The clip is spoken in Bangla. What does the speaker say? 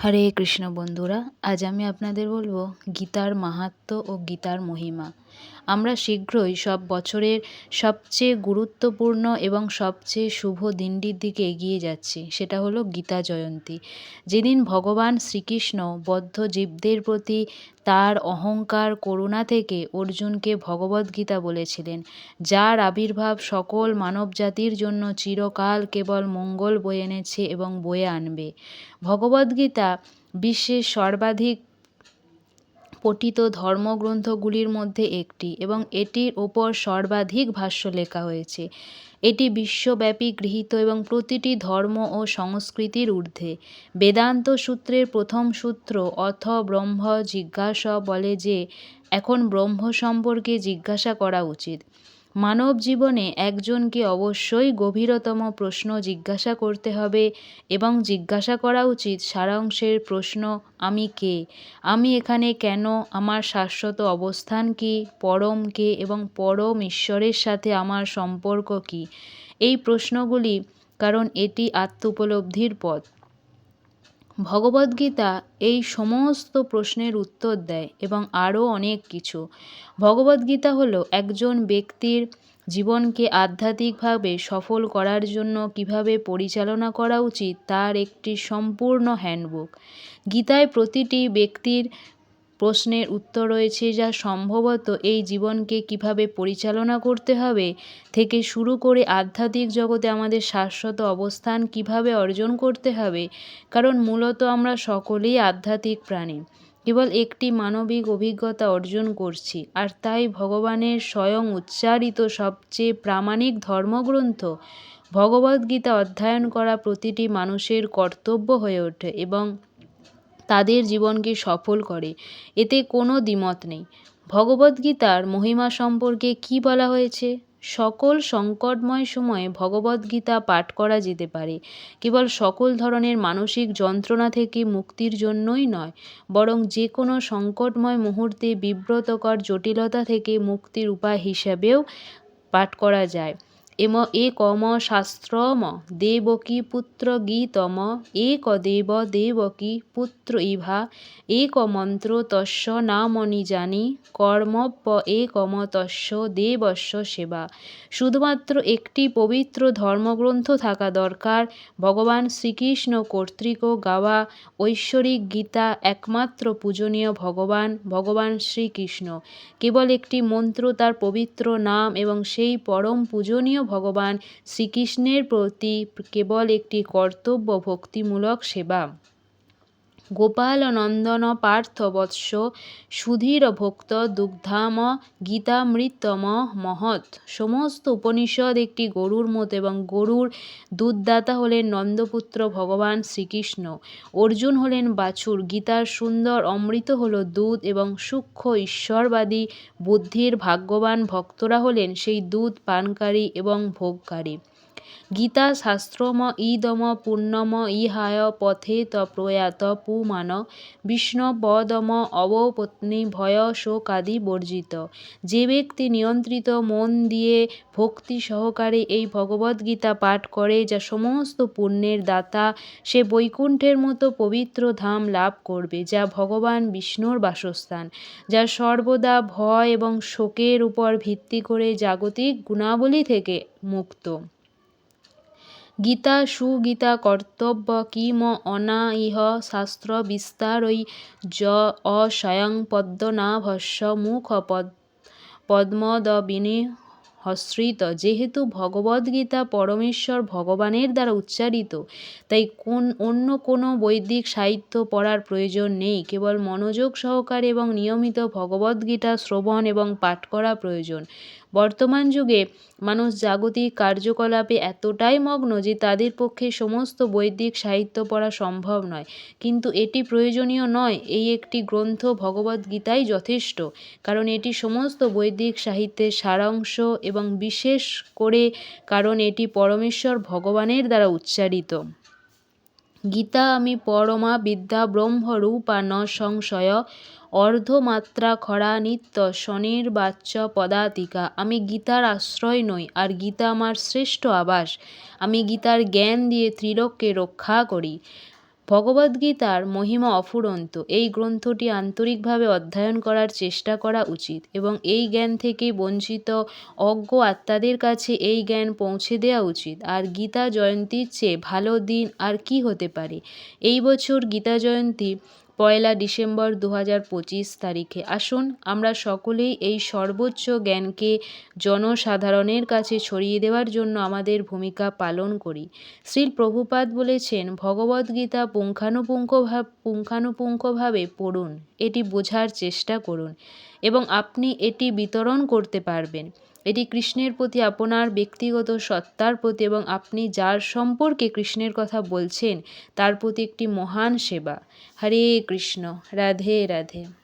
হরে কৃষ্ণ বন্ধুরা আজ আমি আপনাদের বলব গীতার মাহাত্ম্য ও গীতার মহিমা। আমরা শীঘ্রই সব বছরের সবচেয়ে গুরুত্বপূর্ণ এবং সবচেয়ে শুভ দিনটির দিকে এগিয়ে যাচ্ছি। সেটা হলো গীতা জয়ন্তী। যেদিন ভগবান শ্রীকৃষ্ণ বদ্ধ জীবদের প্রতি তার অহংকার, করুণা থেকে অর্জুনকে ভগবদ্গীতা বলেছিলেন, যার আবির্ভাব সকল মানবজাতির জন্য চিরকাল কেবল মঙ্গল বয়ে এনেছে এবং বয়ে আনবে। ভগবদ্গীতা বিশ্বের সর্বাধিক পঠিত ধর্মগ্রন্থগুলির মধ্যে একটি এবং এটির ওপর সর্বাধিক ভাষ্য লেখা হয়েছে। এটি বিশ্বব্যাপী গৃহীত এবং প্রতিটি ধর্ম ও সংস্কৃতির ঊর্ধ্বে। বেদান্ত সূত্রের প্রথম সূত্র অথ ব্রহ্ম জিজ্ঞাসা বলে যে, এখন ব্রহ্ম সম্পর্কে জিজ্ঞাসা করা উচিত। মানব জীবনে একজনকে অবশ্যই গভীরতম প্রশ্ন জিজ্ঞাসা করতে হবে এবং জিজ্ঞাসা করা উচিত সারাংশের প্রশ্ন, আমি কে? আমি এখানে কেন? আমার শাশ্বত অবস্থান কি? পরম কে? এবং পরম ঈশ্বরের সাথে আমার সম্পর্ক কি? এই প্রশ্নগুলি, কারণ এটি আত্মোপলব্ধির পথ। ভগবদ্গীতা এই সমস্ত প্রশ্নের উত্তর দেয় এবং আরও অনেক কিছু। ভগবদ্গীতা হল একজন ব্যক্তির জীবনকে আধ্যাত্মিকভাবে সফল করার জন্য কীভাবে পরিচালনা করা উচিত, তার একটি সম্পূর্ণ হ্যান্ডবুক গীতায় প্রতিটি ব্যক্তির প্রশ্নের উত্তর রয়েছে যা সম্ভবত এই জীবনকে কীভাবে পরিচালনা করতে হবে, থেকে শুরু করে আধ্যাত্মিক জগতে আমাদের শাশ্বত অবস্থান কীভাবে অর্জন করতে হবে, কারণ মূলত আমরা সকলেই আধ্যাত্মিক প্রাণী। কেবল একটি মানবিক অভিজ্ঞতা অর্জন করছি, আর তাই ভগবানের স্বয়ং উচ্চারিত সবচেয়ে প্রামাণিক ধর্মগ্রন্থ ভগবদ্গীতা অধ্যয়ন করা প্রতিটি মানুষের কর্তব্য হয়ে ওঠে এবং তাদের জীবনকে সফল করে। এতে কোনো দ্বিমত নেই। ভগবদ্গীতার মহিমা সম্পর্কে কি বলা হয়েছে? সকল সংকটময় সময়ে ভগবদ্গীতা পাঠ করা যেতে পারে। কেবল সকল ধরনের মানসিক যন্ত্রণা থেকে মুক্তির জন্যই নয়, বরং যে কোনো সংকটময় মুহূর্তে বিব্রতকর জটিলতা থেকে মুক্তির উপায় হিসাবেও পাঠ করা যায়। এম একম শাস্ত্রম, দেবকী পুত্র গীতম, একদেব দেবকী পুত্র ইভা এক মন্ত্র তস্য নামনি জানি কর্মপ্য একম তস্য দেবস্য সেবা। শুধুমাত্র একটি পবিত্র ধর্মগ্রন্থ থাকা দরকার। ভগবান শ্রীকৃষ্ণ কর্তৃক গাওয়া ঐশ্বরিক গীতা একমাত্র পূজনীয় ভগবান ভগবান শ্রীকৃষ্ণ। কেবল একটি মন্ত্র তার পবিত্র নাম এবং সেই পরম পূজনীয় ভগবান শ্রীকৃষ্ণের প্রতি কেবল একটি কর্তব্য ভক্তিমূলক সেবা। গোপাল নন্দন পার্থ বৎস, সুধীর ভক্ত দুগ্ধাম, গীতামৃতম মহৎ। সমস্ত উপনিষদ একটি গরুর মতো এবং গরুর দুধদাতা হলেন নন্দপুত্র ভগবান শ্রীকৃষ্ণ। অর্জুন হলেন বাছুর, গীতার সুন্দর অমৃত হল দুধ এবং সূক্ষ্ম ঈশ্বরবাদী বুদ্ধির ভাগ্যবান ভক্তরা হলেন সেই দুধ পানকারী এবং ভোগকারী। গীতা শাস্ত্রম ইদম পূর্ণম ইহায় পথে ত প্রয়াত পুমান। বিষ্ণবদম অবপত্নী ভয় শোকাদি বর্জিত। যে ব্যক্তি নিয়ন্ত্রিত মন দিয়ে ভক্তি সহকারে এই ভগবদ্গীতা পাঠ করে, যা সমস্ত পুণ্যের দাতা, সে বৈকুণ্ঠের মতো পবিত্র ধাম লাভ করবে, যা ভগবান বিষ্ণুর বাসস্থান, যা সর্বদা ভয় এবং শোকের উপর ভিত্তি করে জাগতিক গুণাবলী থেকে মুক্ত। গীতা সুগীতা কর্তব্য কিম অনাইহ শাস্ত্র বিস্তারৈ য অস্বয়ং পদ্মনাভস্য পদ্মদ পদ্মদবিনী হস্রিত, যেহেতু ভগবদ্গীতা পরমেশ্বর ভগবানের দ্বারা উচ্চারিত, তাই কোন, অন্য কোনো বৈদিক সাহিত্য পড়ার প্রয়োজন নেই। কেবল মনোযোগ সহকারে এবং নিয়মিত ভগবদ্গীতা শ্রবণ এবং পাঠ করা প্রয়োজন। বর্তমান যুগে মানুষ জাগতিক কার্যকলাপে এতটাই মগ্ন যে তাদের পক্ষে সমস্ত বৈদিক সাহিত্য পড়া সম্ভব নয়। কিন্তু এটি প্রয়োজনীয় নয়, এই একটি গ্রন্থ ভগবদ্গীতাই যথেষ্ট। কারণ এটি সমস্ত বৈদিক সাহিত্যের সারাংশ এবং বিশেষ করে কারণ এটি পরমেশ্বর ভগবানের দ্বারা উচ্চারিত। গীতা আমি পরমা বিদ্যা ব্রহ্মরূপা ন সংশয় অর্ধমাত্রা খরা নিত্য স্বনির্বাচ্য পদাতিকা। আমি গীতার আশ্রয় নই, আর গীতা আমার শ্রেষ্ঠ আবাস। আমি গীতার জ্ঞান দিয়ে ত্রিলোককে রক্ষা করি। ভগবদ্গীতার মহিমা অফুরন্ত। এই গ্রন্থটি আন্তরিকভাবে অধ্যয়ন করার চেষ্টা করা উচিত এবং এই জ্ঞান থেকে বঞ্চিত অজ্ঞ আত্মাদের কাছে এই জ্ঞান পৌঁছে দেওয়া উচিত। আর গীতা জয়ন্তীর চেয়ে ভালো দিন আর কি হতে পারে? এই বছর গীতা জয়ন্তী পয়লা ডিসেম্বর দু পঁচিশ তারিখে। আসুন, আমরা সকলেই এই সর্বোচ্চ জ্ঞানকে জনসাধারণের কাছে ছড়িয়ে দেওয়ার জন্য আমাদের ভূমিকা পালন করি। শ্রীল প্রভুপাদ বলেছেন ভগবদ্গীতা পুঙ্খানুপুঙ্খভাব, পুঙ্খানুপুঙ্খভাবে পড়ুন। এটি বোঝার চেষ্টা করুন এবং আপনি এটি বিতরণ করতে পারবেন। এটি কৃষ্ণের প্রতি আপনার ব্যক্তিগত সত্তার প্রতি এবং আপনি যার সম্পর্কে কৃষ্ণের কথা বলছেন, তার প্রতি একটি মহান সেবা। হরে কৃষ্ণ, রাধে রাধে।